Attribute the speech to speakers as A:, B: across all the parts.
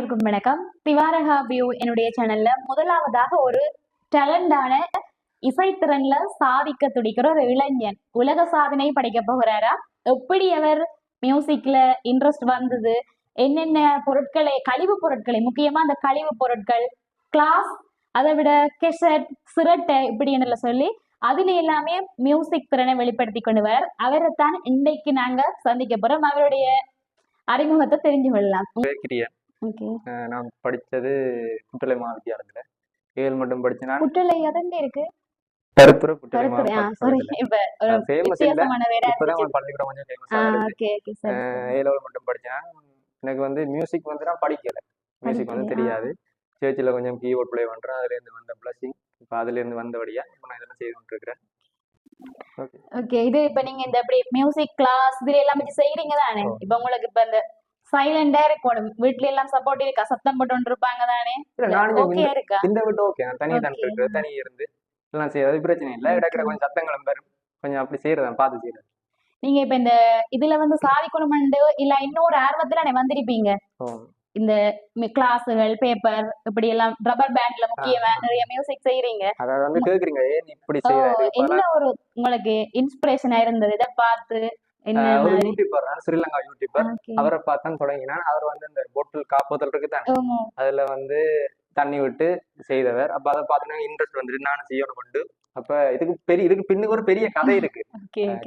A: அனைவருக்கும் வணக்கம். திவாரகா வியூ என்னுடைய சேனல்ல முதலாவதாக ஒரு டேலண்டான இசைத்திறன்ல சாதிக்க துடிக்கிற ஒரு இளைஞன். உலக சாதனை படைக்க போகிறாரா? எப்படி அவர் மியூசிக்ல இன்ட்ரெஸ்ட் வந்தது? என்னென்ன பொருட்களை கழிவு பொருட்களை முக்கியமா அந்த கழிவு பொருட்கள் கிளாஸ் அதை விட கெஷட் சிரட்டை இப்படின்னு சொல்லி அதுல எல்லாமே மியூசிக் திறனை வெளிப்படுத்தி கொண்டு வர தான் இன்றைக்கு நாங்க சந்திக்க போறோம். அவருடைய அறிமுகத்தை தெரிஞ்சு கொள்ளலாம். ஓகே.
B: நான் படித்தது குட்டலை மகாவித்தியாலயத்தில். ஏழு மட்டும் படிச்சு நான்
A: குட்டலை அதங்க இருக்கு
B: கருத்துற குட்டலை ஃபேமஸ் இல்லை இப்போதான் பள்ளிக்கூடம் கொஞ்சம் ஃபேமஸ் ஏழு மட்டும் படிச்சேன்? எனக்கு வந்து மியூசிக் வந்து நான் படிக்கல. மியூசிக் வந்து? தெரியாது. சர்ச்சில் கொஞ்சம் கீபோர்ட் ப்ளே பண்ணுறேன் அதுலேருந்து வந்த பிளஸிங் இப்போ அதுலேருந்து வந்தபடியா இப்போ நான் இதெல்லாம் செய்து கொண்டிருக்கிறேன். ஓகே
A: ஓகே இது இப்ப நீங்க இந்த அப்படி மியூசிக் கிளாஸ் இதுல எல்லாம் செய்றீங்க தானே. இப்ப உங்களுக்கு இப்ப இந்த சைலண்டா இருக்கணும் வீட்ல எல்லாம் சப்போர்ட் இருக்கா? சத்தம் போட்டு இருப்பாங்க தானே இருக்கா?
B: இந்த விட்டு ஓகே நான் தனியாக தான்
A: Okay.
B: இருக்கிறது தனியாக இருந்து. எல்லாம் செய்யறது. பிரச்சனை இல்லை. இடக்கிற கொஞ்சம் சத்தங்களும் வரும் கொஞ்சம் அப்படி செய்யறதான் பார்த்து செய்யறது
A: நீங்க இப்ப இந்த இதுல வந்து சாதிக்கணும்னு இல்ல இன்னொரு ஆர்வத்துல வந்திருப்பீங்க. இந்த கிளாஸுகள் பேப்பர் இப்படி எல்லாம் ரப்பர் பேண்ட்ல முக்கியமா நிறைய மியூசிக்
B: செய்யறாரு
A: என்ன ஒரு உங்களுக்கு இன்ஸ்பிரேஷனா இருந்தது. இதை பார்த்து
B: ஒரு யூடியூபர் ஸ்ரீலங்கா யூடியூபர். அவரை பார்த்தான் தொடங்கினான் அவர் வந்து இந்த பொட்டில் காப்போத்தல் இருக்கு தானே
A: ஆமா.
B: அதுல வந்து தண்ணி விட்டு செய்தவர். அப்ப அதை பார்த்து இன்ட்ரெஸ்ட் வந்துட்டு நான் செய்யணும் கொண்டு. அப்ப இதுக்கு பெரிய இதுக்கு பின்னுக்கு ஒரு பெரிய கதை இருக்கு.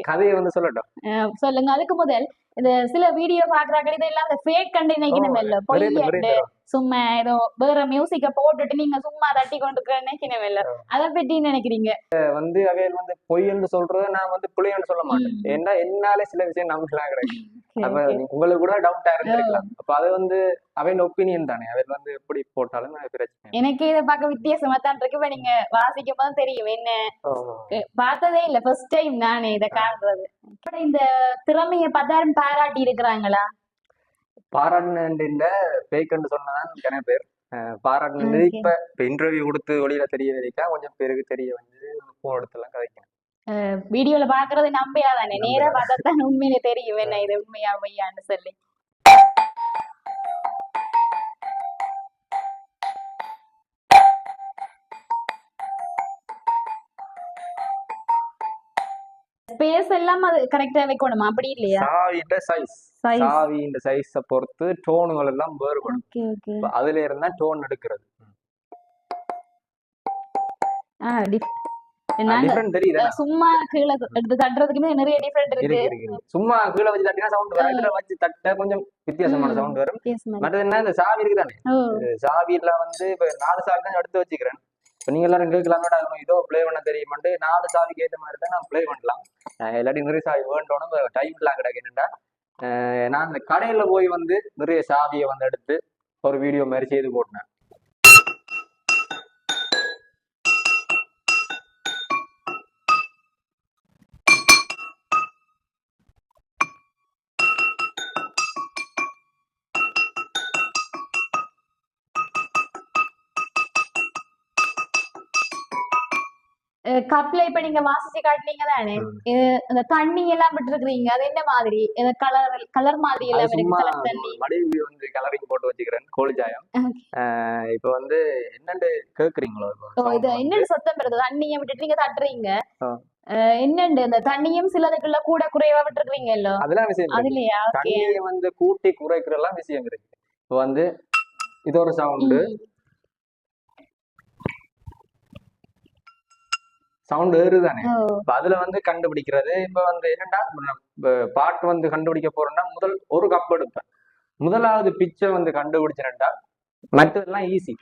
B: கதையை வந்து சொல்லட்டும்.
A: சொல்லுங்க. அதுக்கு முதல் இந்த சில வீடியோ பாக்குறாங்க இதெல்லாம் அந்த ஃபேக் கண்டு நினைக்கணும் இல்ல பொய்
B: நிறைய நிறைய
A: அண்டு
B: தரும்.
A: சும்மா ஏதோ வேற மியூசிக்க போட்டுட்டு நீங்க சும்மா தட்டி கொண்டு நினைக்கணும் இல்ல. அத பத்தி நினைக்கிறீங்க?
B: வந்து அவையில் வந்து பொய்ன்னு சொல்றத நான் வந்து பிள்ளைன்னு சொல்ல மாட்டேன். ஏன்னா என்னாலே சில விஷயம் நம்பிக்கலாம் கிடையாது
A: Okay,
B: அப்ப உங்களுக்கு கூட டவுட்டா இருந்திருக்கலாம். அப்ப அது வந்து அவையின் ஒப்பீனியன் தானே. அவர் வந்து எப்படி போட்டாலும் பிரச்சனை.
A: எனக்கு இதை பார்க்க வித்தியாசமா தான் இருக்கு. இப்ப நீங்க வாசிக்கும் போது தெரியும் என்ன. பார்த்ததே இல்ல. ஃபர்ஸ்ட் டைம் நானே இதை காண்றது. இப்ப இந்த திறமைய பத்தாயிரம் பாராட்டி இருக்கிறாங்களா?
B: பாராட்டுன பேய்க்கன்னு சொன்னதான் நிறைய பேர். பாராட்டுனது. இப்ப இன்டர்வியூ கொடுத்து வெளியில தெரிய வரைக்கும் கொஞ்சம் பேருக்கு தெரிய வந்து போன் எடுத்துலாம் கதைக்கணும்.
A: வீடியோல பாக்குறது நம்பியா தானே நேரா பார்த்தா தான் உண்மையிலே தெரியும். என்ன இது உண்மையா பொய்யான்னு சொல்லி. ஸ்பேஸ் எல்லாம் அது கரெக்டா வைக்கணுமா? அப்படி இல்லையா?
B: சாவின்ற சைஸ் சாவின்ற சைஸ பொறுத்து டோனுகள் எல்லாம் வேறுபடும்.
A: ஓகே ஓகே
B: இப்ப அதுல இருந்தா டோன் எடுக்கிறது.
A: சும்மா கீழே எடுத்து தட்டுறதுக்குமே நிறைய டிஃபரெண்ட் இருக்கு.
B: சும்மா கீழே வச்சு தட்டினா சவுண்ட் வரும் இதுல வச்சு தட்ட கொஞ்சம் வித்தியாசமான. சவுண்ட் வரும். மற்றது என்ன இந்த சாவி இருக்கு தானே
A: ஓ
B: சாவியில வந்து இப்ப நாலு சாவி தான் எடுத்து வச்சுக்கிறேன். இப்ப நீங்க எல்லாரும் கேட்கலாமேடா இதோ ப்ளே பண்ண தெரியுமாண்டு நாலு சாவிக்கு ஏற்ற மாதிரி தான் நான் ப்ளே பண்ணலாம். இல்லாட்டி நிறைய சாவி வேண்டோன்னு டைம் எல்லாம் கிடையாது என்னடா அஹ் நான் இந்த கடையில போய் வந்து நிறைய சாவியை வந்து எடுத்து ஒரு வீடியோ மாதிரி செய்து போட்டேன்
A: கப்ல இப்ப நீங்க வாசிச்சு காட்டுனீங்க தானே அந்த தண்ணி எல்லாம் விட்டுருக்கீங்க அது என்ன மாதிரி? கலர் கலர் மாதிரி எல்லாம் இருக்கு
B: மடிவு வந்து கலரிங் போட்டு வச்சுக்கிறேன். கோழிச்சாயம் அஹ் இப்ப வந்து என்னண்டு கேக்குறீங்களோ
A: இது? என்னன்னு சத்தம் வருது தண்ணியை விட்டுட்டு நீங்க தட்டுறீங்க. என்னண்டு இந்த தண்ணியும் சிலதுக்குள்ள கூட குறைவா விட்டுருக்கீங்கல்ல
B: அதெல்லாம் விஷயம்.
A: அதுலயா?
B: தண்ணியை வந்து கூட்டி குறைக்கிறதெல்லாம் விஷயம் இருக்கு இப்போ வந்து இது ஒரு சவுண்டு சவுண்ட்
A: ஓ
B: இப்ப அதுல வந்து கண்டுபிடிக்கிறது இப்ப வந்து என்னன்னா இப்ப பாட்டு வந்து கண்டுபிடிக்க போறோம்னா முதல் ஒரு கப் எடுப்பேன். முதலாவது பிச்சை வந்து கண்டுபிடிச்சிருந்தா மற்றதெல்லாம் ஈஸி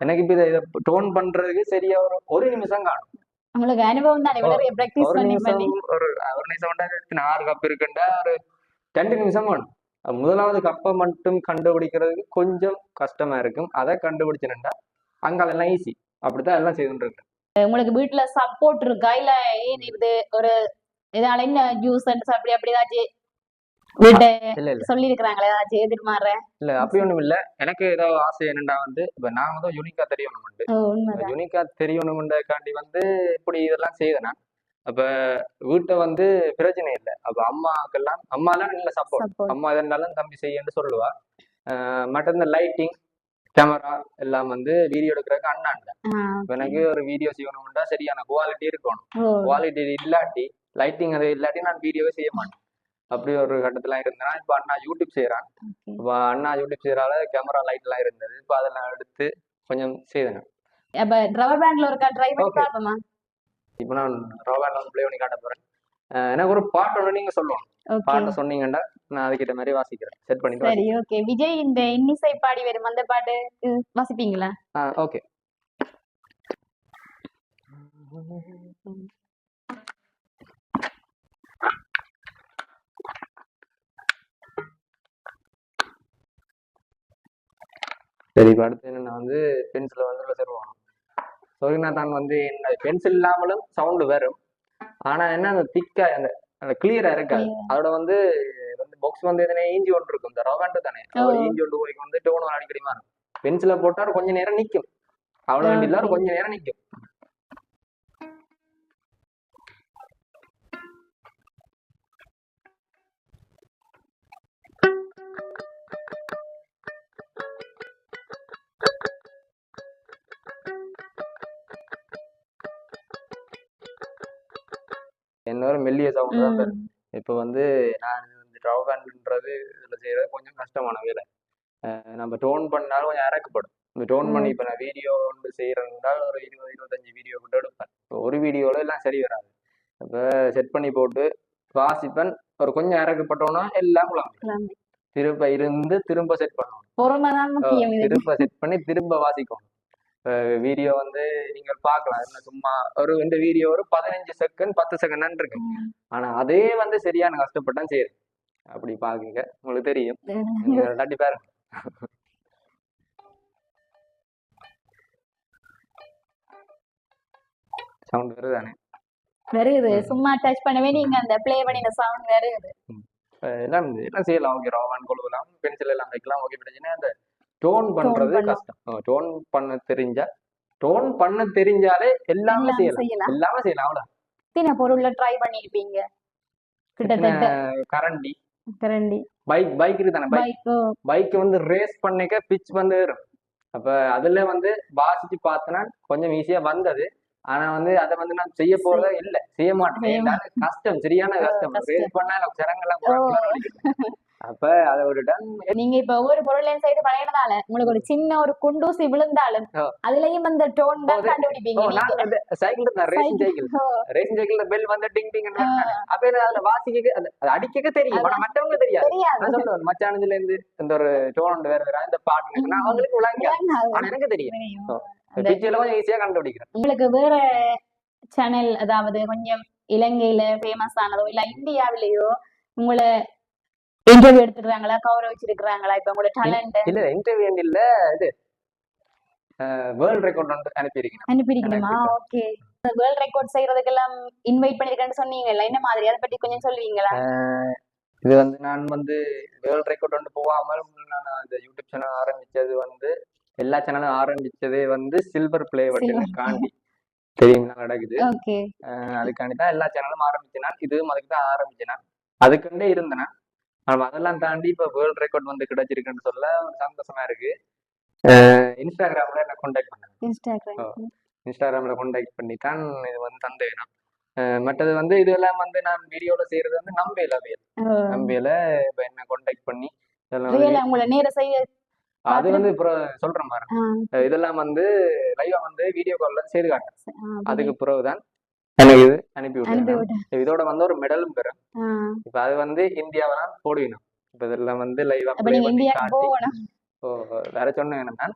B: எனக்கு இப்ப இதை டோன் பண்றதுக்கு சரியா ஒரு ஒரு நிமிஷம் காணும்.
A: உங்களுக்கு அனுபவம் தானே
B: ஒரு நிமிஷம் ஒரு ஒரு நிமிஷம் ஆறு கப் இருக்குண்டா ஒரு ரெண்டு நிமிஷம் வேணும். முதலாவது கப்பை மட்டும் கண்டுபிடிக்கிறதுக்கு கொஞ்சம் கஷ்டமா இருக்கும். அதை கண்டுபிடிச்சிருந்தா அங்கெல்லாம் ஈஸி அப்படித்தான் எல்லாம் செய்துட்டு இருக்கு
A: உங்களுக்கு வீட்டுல சப்போர்ட் இருக்கா? இல்ல ஏன் இது ஒரு இதால என்ன ஜூஸ் அப்படி அப்படி ஏதாச்சும் வீட்டை சொல்லி இருக்கிறாங்களே ஏதாச்சும் எதிர்மாற
B: இல்ல அப்படி ஒண்ணும் இல்ல. எனக்கு ஏதோ ஆசை என்னடா வந்து இப்ப நான் வந்து யூனிக்கா தெரியணும் யூனிக்கா தெரியணும்ன்றதுக்காண்டி வந்து இப்படி இதெல்லாம் செய்தேன் அப்ப வீட்டை வந்து பிரச்சனை இல்லை. அப்ப அம்மாக்கெல்லாம் அம்மா எல்லாம் நல்ல சப்போர்ட் அம்மா எதனாலும் தம்பி செய்யன்னு சொல்லுவா. மற்ற இந்த லைட்டிங் கேமரா எல்லாம் வந்து வீடியோ எடுக்கிறதுக்கு அண்ணாண்ட. எனக்கு ஒரு வீடியோ செய்யணும்னா சரியான குவாலிட்டி இருக்கணும். குவாலிட்டி இல்லாட்டி லைட்டிங் அது இல்லாட்டி நான் வீடியோவே செய்ய மாட்டேன். அப்படி ஒரு கட்டத்துல இருந்தேன்னா இப்போ அண்ணா யூடியூப் செய்யறான். இப்போ அண்ணா யூடியூப் செய்யறால கேமரா லைட் எல்லாம் இருந்தது. இப்போ அதெல்லாம் எடுத்து கொஞ்சம் செய்தேன்
A: அப்ப பேண்ட்ல ட்ரை பண்ணி
B: இப்போ நான் ரோபேண்ட் வந்து ப்ளே பண்ணி காட்ட போறேன். எனக்கு ஒரு பாட்டு ஒன்று நீங்க சொல்லணும் பாட்டை சொன்னீங்கன்னா நான் அதுக்கிட்ட மாதிரி வாசிக்கிறேன். செட் பண்ணிட்டு
A: சரி ஓகே. விஜய் இந்த இன்னிசை பாடி வரும் அந்த பாட்டு வாசிப்பீங்களா?
B: ஓகே. சரி இப்போ அடுத்து என்னன்னா வந்து பென்சில் வந்து வச்சிருவோம் சொரிநாதான் வந்து என்ன பென்சில் இல்லாமலும் சவுண்டு வரும். ஆனா என்ன அந்த திக்கா அந்த அந்த கிளியரா இருக்காது. அதோட வந்து வந்து பாக்ஸ் வந்து எதனா ஈஞ்சி ஒன்று இருக்கும் இந்த ரவாண்டு தானே. ஈஞ்சி ஒன்று போய் வந்து டோன் அடிக்கடி மாறும். பென்சிலை போட்டா கொஞ்ச நேரம் நிக்கும். அவ்வளவு வேண்டிய இல்ல, ஒரு கொஞ்ச நேரம் நிக்கும். என்னோட மெல்லிய சவுண்ட் தான் வரும். இப்போ வந்து நான் இந்த ட்ரவ் பேண்ட்ன்றது இதில் செய்யறது கொஞ்சம் கஷ்டமான வேலை. நம்ம டோன் பண்ணாலும் கொஞ்சம் இறக்கப்படும் இந்த டோன் பண்ணி இப்போ நான் வீடியோ வந்து செய்யறதுனால ஒரு இருபது இருபத்தஞ்சு வீடியோ கிட்ட எடுப்பேன். இப்போ ஒரு வீடியோல எல்லாம் சரி வராது. இப்போ செட் பண்ணி போட்டு வாசிப்பேன். ஒரு கொஞ்சம் இறக்கப்பட்டோன்னா எல்லாம் குழம்பு. திரும்ப இருந்து திரும்ப செட் பண்ணணும் திரும்ப செட் பண்ணி திரும்ப வாசிக்கணும் வீடியோ வந்து நீங்கள் பார்க்கலாம். என்ன சும்மா ஒரு இந்த வீடியோ ஒரு பதினஞ்சு செகண்ட் பத்து செகண்ட் இருக்கு. ஆனா அதே வந்து சரியான கஷ்டப்பட்டான் செய்யுது அப்படி பாக்குங்க. உங்களுக்கு தெரியும். நீங்க தட்டி பாருங்க. சவுண்ட் வருதானே?
A: வருது. சும்மா டச் பண்ணவே நீங்க அந்த ப்ளே பண்ணின சவுண்ட் வருது.
B: எல்லாம் எல்லாம் செய்யலாம். ஓகே ரோவான் கொழுவலாம் பென்சில் எல்லாம் வைக்கலாம். ஓகே பிரச்சனை அந்த டோன் பண்றது. கஷ்டம். டோன் பண்ண தெரிஞ்சா டோன் பண்ண தெரிஞ்சாலே எல்லாமே செய்யலாம். எல்லாமே செய்யலாம் அவ்வளவு
A: எத்தனை பொருள்ல ட்ரை பண்ணிருப்பீங்க? கிட்டத்தட்ட.
B: கரண்டி.
A: கரண்டி.
B: பைக் பைக் இருக்குதானே பைக் பைக் வந்து ரேஸ் பண்ணிக்க பிச் வந்து அப்ப அதுல வந்து வாசிச்சு பார்த்தனா கொஞ்சம் ஈஸியா வந்தது. ஆனா வந்து அதை வந்து நான் செய்ய போறதே இல்ல. செய்ய மாட்டேன். கஷ்டம் சரியான கஷ்டம். ரேஸ் பண்ணா எனக்கு சிரங்கெல்லாம். அப்ப அதை விட்டுட்டேன்.
A: நீங்க இப்ப ஒவ்வொரு பொருளையும் செய்து பழகினதால உங்களுக்கு ஒரு சின்ன ஒரு குண்டூசி விழுந்தாலும். அதுலயும் அந்த டோன் தான் கண்டுபிடிப்பீங்க.
B: நான் வந்து சைக்கிள் தான் racing cycle racing cycle bell வந்து டிங் டிங் அப்ப அதுல வாசிக்க அது அடிக்க தெரியும். ஆனா மற்றவங்க தெரியாது. நான் சொல்லுவேன் மச்சானதுல இருந்து இந்த ஒரு டோன் வேற வேற இந்த பாட்டு இருக்குன்னா அவங்களுக்கு விளங்க. ஆனா எனக்கு தெரியும். கொஞ்சம் ஈஸியா கண்டுபிடிக்கிறேன்.
A: உங்களுக்கு வேற சேனல் அதாவது கொஞ்சம் இலங்கையில ஃபேமஸ் ஆனதோ இல்ல இந்தியாவிலேயோ உங்களை இன்டர்வியூ எடுத்துக்கிறாங்களா கௌரவிச்சிருக்கிறாங்களா இப்ப உங்களோட டேலண்ட்
B: இல்ல இன்டர்வியூ இல்ல இது வேர்ல்ட் ரெக்கார்ட் வந்து அனுப்பியிருக்கேன்
A: அனுப்பியிருக்கணுமா. ஓகே. வேர்ல்ட் ரெக்கார்ட் செய்யறதுக்கெல்லாம் இன்வைட் பண்ணிருக்கேன்னு சொன்னீங்கல்ல என்ன மாதிரி? அதை பத்தி கொஞ்சம் சொல்லுவீங்களா?
B: இது வந்து நான் வந்து வேர்ல்ட் ரெக்கார்ட் வந்து போகாமல் நான் அந்த யூடியூப் சேனல் ஆரம்பிச்சது வந்து எல்லா சேனலும் ஆரம்பிச்சதே வந்து சில்வர் பிளே காண்டி தெரியுங்களா? நடக்குது. அதுக்காண்டி தான் எல்லா சேனலும் ஆரம்பிச்சேன் இதுவும் அதுக்கு தான் ஆரம்பிச்சேன் அதுக்குண்டே இருந்தேன் ஆனா அதெல்லாம் தாண்டி இப்போ வேர்ல்ட் ரெக்கார்ட் வந்து கிடைச்சிருக்குன்னு சொல்ல ஒரு சந்தோஷமா இருக்கு. இன்ஸ்டாகிராம்ல என்ன கான்டாக்ட் பண்ணேன்
A: இன்ஸ்டாகிராம்.
B: இன்ஸ்டாகிராம்ல கான்டாக்ட் பண்ணி தான் இது வந்து தந்தேன் மற்றது வந்து இதெல்லாம் வந்து நான் வீடியோல செய்யறது வந்து நம்பையில அவையல். நம்பையில இப்போ என்ன கான்டாக்ட் பண்ணி அது வந்து
A: ஆ,
B: அஹ் இதெல்லாம் வந்து லைவா வந்து வீடியோ கால்ல செய்து காட்டேன் அதுக்கு பிறகுதான் எனக்கு இது அனுப்பி விட்டேன் இதோட வந்து ஒரு மெடலும் பெறும் இப்ப அது வந்து இந்தியாவை தான் போடுவினோம் இப்ப இதெல்லாம் வந்து லைவா ஓ, வேற சொன்னேன் என்னன்னா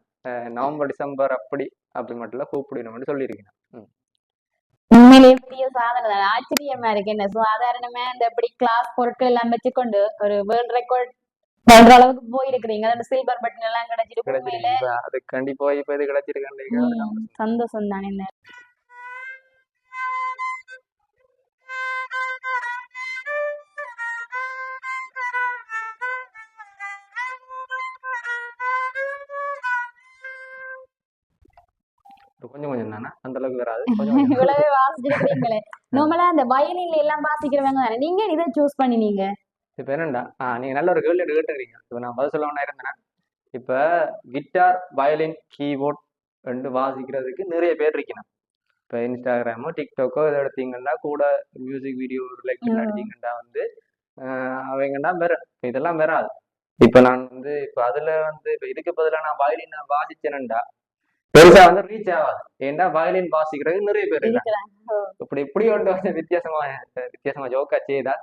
B: நவம்பர் டிசம்பர் அப்படி அப்படி மட்டும் கூப்பிடணும்னு சொல்லியிருக்கேன்.
A: உண்மையிலேயே பெரிய சாதனை தான். ஆச்சரியமா இருக்கு என்ன? சாதாரணமா இந்த இப்படி கிளாஸ் பொருட்கள் எல்லாம் வச்சுக்கொண்டு ஒரு வேர்ல்ட் ரெக்கார்ட் பண்ற அளவுக்கு போயிருக்கிறீங்க. அந்த சில்வர் பட்டன் எல்லாம்
B: கிடைச்சிருக்கு இப்ப அது கண்டிப்பா இப்ப இது கிடைச்சிருக்கேன்
A: சந்தோஷம் தானே
B: கொஞ்சம் கொஞ்சம் தானே அந்த அளவுக்கு வராது
A: இவ்வளவு வாசிச்சிருக்கீங்களே நார்மலா அந்த வயலின்ல எல்லாம் வாசிக்கிறவங்க தானே? நீங்க இதை சூஸ் பண்ணினீங்க
B: இப்ப என்னண்டா? நீங்க நல்ல ஒரு கேள்வி கேட்டுறீங்க இப்ப நான் பதில் சொல்லணும்னா இருந்தேன்னா இப்ப கிட்டார் வயலின் கீபோர்ட் ரெண்டு வாசிக்கிறதுக்கு நிறைய பேர் இருக்கணும். இப்ப இன்ஸ்டாகிராமோ டிக்டாக்கோ இதை எடுத்தீங்கன்னா கூட மியூசிக் வீடியோ ரிலேட்டட்
A: ம்.
B: அடிச்சீங்கன்னா வந்து ஆஹ் அவங்கன்னா வேற இதெல்லாம் வராது இப்ப நான் வந்து இப்ப அதுல வந்து இப்ப இதுக்கு பதிலா நான் வயலின் வாசிச்சேன்டா பெருசா வந்து ரீச் ஆகாது. ஏன்டா வயலின் வாசிக்கிறது நிறைய பேர் இருக்காங்க. இப்படி இப்படி ஒன்று வந்து வித்தியாசமா வித்தியாசமா ஜோக்கா செய்தா.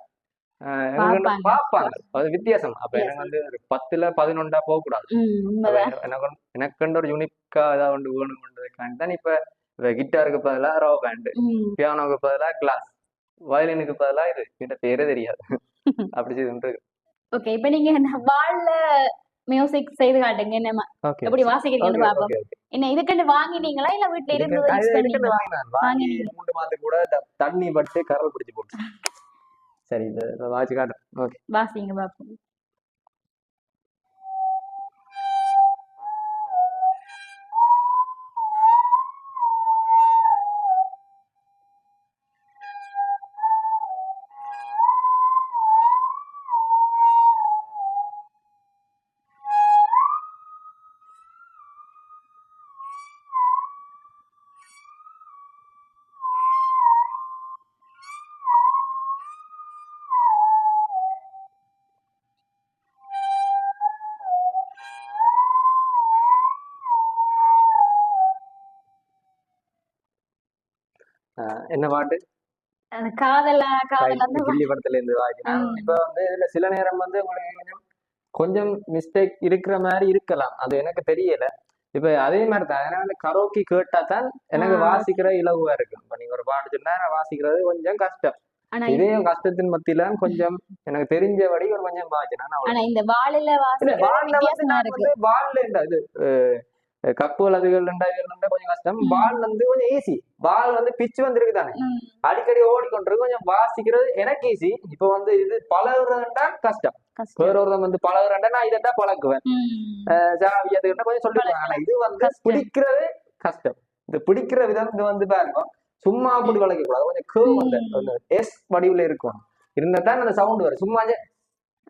A: பார்ப்பாங்க.
B: அது வித்தியாசம். அப்ப. எனக்கு வந்து ஒரு பத்துல பதினொன்றா போக கூடாது எனக்கு- எனக்கு வந்து- எனக்கு ஒரு யூனிக்கா ஏதாவது ஒன்று வேணும்ன்றதுக்காண்டி தான் இப்ப கிட்டாருக்கு பதிலா ரோ பேண்டு பியானோக்கு பதிலா கிளாஸ் வயலினுக்கு பதிலா இது. கிட்ட பேரே தெரியாது. அப்படி செய்து
A: ஓகே இப்போ நீங்க வால்ல மியூசிக் செய்து காட்டுங்க என்ன எப்படி வாசிக்கிறீங்கன்னு பாப்போம் என்ன இதுக்குன்னு வாங்கினீங்களா? இல்ல வீட்ல இருந்து யூஸ் பண்ணீங்களா?
B: வாங்கினேன் வாங்கி மூன்று மாதத்துக்கு கூட தண்ணி பட்டு கரல் பிடிச்சு போட்டு சரி இந்த வாட்சி காட்டுறேன் ஓகே
A: வாசிங்க பாப்போம்
B: என்ன பாட்டு?
A: காதலா
B: கில்லி படத்துல இருந்து
A: ம்.
B: இப்ப வந்து இதுல சில நேரம் வந்து உங்களுக்கு கொஞ்சம் கொஞ்சம் மிஸ்டேக் இருக்கிற மாதிரி இருக்கலாம். அது எனக்கு தெரியல. இப்ப அதே மாதிரி தான் அதனால கரோக்கி கேட்டா தான் எனக்கு. வாசிக்கிற இலகுவா இருக்கும். இப்ப நீங்க ஒரு பாட்டு சொன்னா வாசிக்கிறது கொஞ்சம் கஷ்டம். இதே கஷ்டத்தின் மத்தியில கொஞ்சம் எனக்கு தெரிஞ்சபடி ஒரு கொஞ்சம் வாசினா வால்ல வால்ல இந்த இது கப்புகள் அதுகள் ரெண்டா இதுகள் ரெண்டா கொஞ்சம் கஷ்டம். பால் வந்து கொஞ்சம் ஈஸி பால் வந்து பிச்சு வந்திருக்கு தானே அடிக்கடி ஓடிக்கொண்டிருக்கு கொஞ்சம் வாசிக்கிறது எனக்கு ஈஸி இப்போ வந்து இது பழகுறதுண்டா கஷ்டம்.
A: கஷ்டம்.
B: வேற ஒருத்தன் வந்து பழகுறேன்டா நான் இதை பழக்குவேன் கொஞ்சம் சொல்லிடுவேன் ஆனா இது வந்து. பிடிக்கிறது கஷ்டம். இந்த பிடிக்கிற விதம் இது வந்து பாருங்க. சும்மா அப்படி வளைக்க கூடாது. கொஞ்சம்
A: ம்.
B: அந்த எஸ் வடிவுல இருக்கும். இருந்தா தான் அந்த சவுண்ட் வரும். சும்மா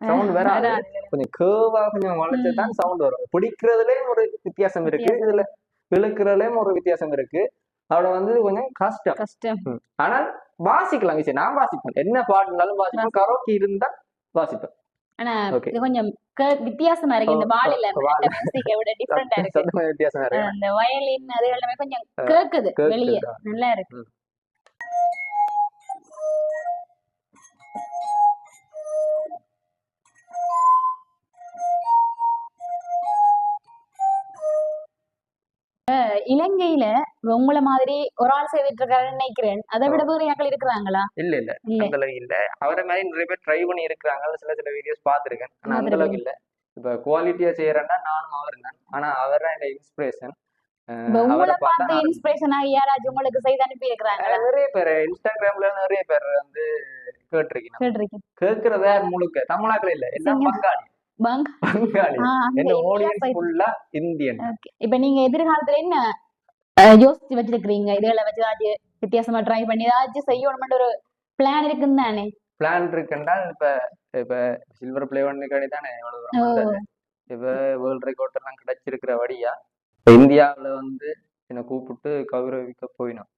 B: சவுண்ட் வராது. கொஞ்சம் கேர்வா கொஞ்சம் வளைச்சு தான் சவுண்ட் வரும். பிடிக்கிறதுலயும் ஒரு வித்தியாசம் இருக்கு. இதுல இழுக்கிறதுலயும் ஒரு வித்தியாசம் இருக்கு. அதோட வந்து கொஞ்சம் கஷ்டம்.
A: கஷ்டம்.
B: ஆனால் வாசிக்கலாம் விஷயம் நான் வாசிப்பேன். என்ன பாட்டுனாலும் வாசிப்பேன். கரோக்கி இருந்தா வாசிப்பேன்.
A: ஆனா கொஞ்சம் வித்தியாசமா இருக்கு. இந்த. மியூசிக்கை விட டிஃப்ரெண்டா இருக்கு.
B: வித்தியாசம் இருக்கு.
A: அந்த வயலின் அது எல்லாமே கொஞ்சம் கேக்குது. வெளியே. நல்லா இருக்கு. இலங்கையில உங்கள மாதிரி ஒரு ஆள் செய்துட்டு இருக்காருன்னு நினைக்கிறேன். அதை விட வேற யாக்கள் இருக்கிறாங்களா?
B: இல்ல இல்ல. அந்த அளவுக்கு இல்ல. அவரை மாதிரி நிறைய பேர் ட்ரை பண்ணி இருக்கிறாங்க சில சில வீடியோஸ் பார்த்திருக்கேன். ஆனா அந்த அளவுக்கு இல்ல. இப்ப குவாலிட்டியா செய்யறேன்னா நானும் அவரும் தான் ஆனா அவர் தான் எங்க இன்ஸ்பிரேஷன்
A: உங்களை
B: பார்த்தா
A: இன்ஸ்பிரேஷன் யாராச்சும் உங்களுக்கு செய்து அனுப்பி
B: நிறைய பேர் இன்ஸ்டாகிராம்ல நிறைய பேர் வந்து கேட்டிருக்கீங்க.
A: கேட்டிருக்கேன்
B: கேட்கறத முழுக்க தமிழாக்கள் இல்ல எல்லாம் பங்காளி.
A: இப்ப நீங்க எதிர்காலத்துல என்ன யோசிச்சு வச்சிருக்கிறீங்க? இதுகளை வச்சு வித்தியாசமா ட்ரை பண்ணி ஏதாச்சும் செய்யணும்னு ஒரு பிளான் இருக்குன்னு தானே?
B: பிளான் இருக்குன்றால் இப்ப இப்ப சில்வர் பிளே ஒன்னுக்காண்டி தானே எவ்வளவு இப்ப வேர்ல்ட் ரெக்கார்ட் எல்லாம் கிடைச்சிருக்கிற வழியா இந்தியாவுல வந்து என்னை கூப்பிட்டு கௌரவிக்க போயினோம்.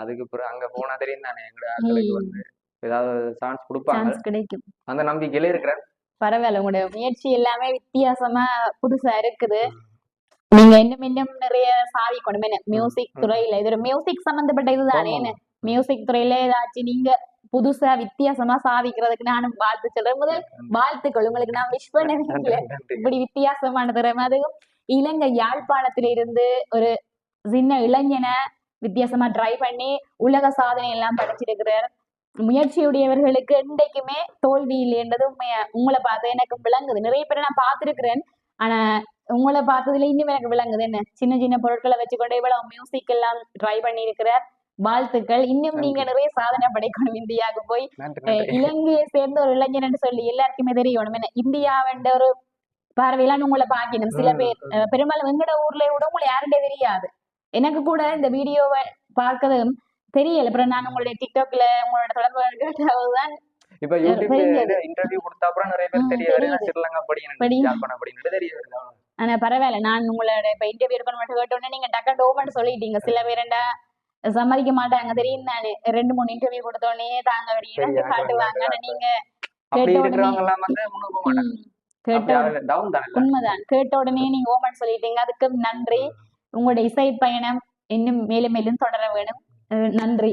B: அதுக்கு பிறகு அங்க போனா தெரியும் தானே எங்க ஆட்களுக்கு வந்து ஏதாவது சான்ஸ் கொடுப்பாங்க. அந்த நம்பிக்கையில இருக்கிறேன்.
A: பரவாயில்ல. உங்களோட முயற்சி எல்லாமே வித்தியாசமா புதுசா இருக்குது. நீங்க இன்னும் இன்னும் நிறைய சாதிக்கணும் மியூசிக். துறையில. இது ஒரு மியூசிக் சம்பந்தப்பட்ட இதுதானே மியூசிக் துறையில ஏதாச்சும் நீங்க புதுசா வித்தியாசமா சாதிக்கிறதுக்கு நானும் வாழ்த்து சொல்றேன். முதல் வாழ்த்துக்கள். உங்களுக்கு நான் விஷ் பண்ண
B: நன்றி.
A: வைக்கல
B: நன்றி.
A: இப்படி வித்தியாசமான திறமை அதுவும் இலங்கை யாழ்ப்பாணத்தில இருந்து ஒரு சின்ன இளைஞனை வித்தியாசமா ட்ரை பண்ணி உலக சாதனை எல்லாம் படைச்சிருக்கிறார். முயற்சியுடையவர்களுக்கு என்றைக்குமே தோல்வி இல்லைன்றது உண்மையா உங்களை பார்த்து எனக்கு விளங்குது. நிறைய பேரை நான் பார்த்திருக்கிறேன். ஆனா உங்களை பார்த்ததுல இன்னும் எனக்கு விளங்குது. என்ன? சின்ன சின்ன பொருட்களை வச்சுக்கொண்டு இவ்வளவு மியூசிக் எல்லாம் ட்ரை பண்ணி இருக்கிறார் வாழ்த்துக்கள். இன்னும் நீங்க நிறைய சாதனை படைக்கணும் இந்தியாவுக்கு போய். இலங்கையை சேர்ந்த ஒரு இளைஞர்னு சொல்லி எல்லாருக்குமே தெரியணும். என்ன? இந்தியாவென்ற ஒரு பார்வையெல்லாம் உங்களை பார்க்கணும். சில பேர் பெரும்பாலும் எங்கட ஊர்ல விட உங்களை யாருடைய தெரியாது. எனக்கு கூட இந்த வீடியோவை பார்க்கறதும் தெரியல. அப்புறம் நான் உங்களுடைய டிக்டாக்ல உங்களோட தொடர்பு கேட்டதான்
B: இப்ப யூடியூப்ல
A: தெரிஞ்சது.
B: இன்டர்வியூ கொடுத்த அப்புறம் நிறைய
A: ஆ,
B: பேர் தெரிய வருது நான்
A: தெரியுது.
B: ஸ்ரீலங்கா
A: படி.
B: படிக்கணும் யாழ்ப்பாணம் படிக்கணும் தெரிய வருது அவ்வளவுதான்.
A: ஆனா பரவாயில்ல. நான் உங்களோட இப்ப இன்டர்வியூ இருக்கணும் மட்டும் கேட்டோன்னே நீங்க டக்கா டோமன் சொல்லிட்டீங்க. சில பேருண்டா சம்மதிக்க மாட்டாங்க. தெரியும் தானே? ரெண்டு மூணு இன்டர்வியூ கொடுத்தோடனே தாங்க
B: எனக்கு
A: காட்டுவாங்க. ஆனா நீங்க
B: தானே
A: உண்மைதான். கேட்ட உடனே நீங்க ஓமன் சொல்லிட்டீங்க. அதுக்கு நன்றி. உங்களோட இசை பயணம் இன்னும் மேலும் மேலும் தொடர வேணும்.
B: நன்றி.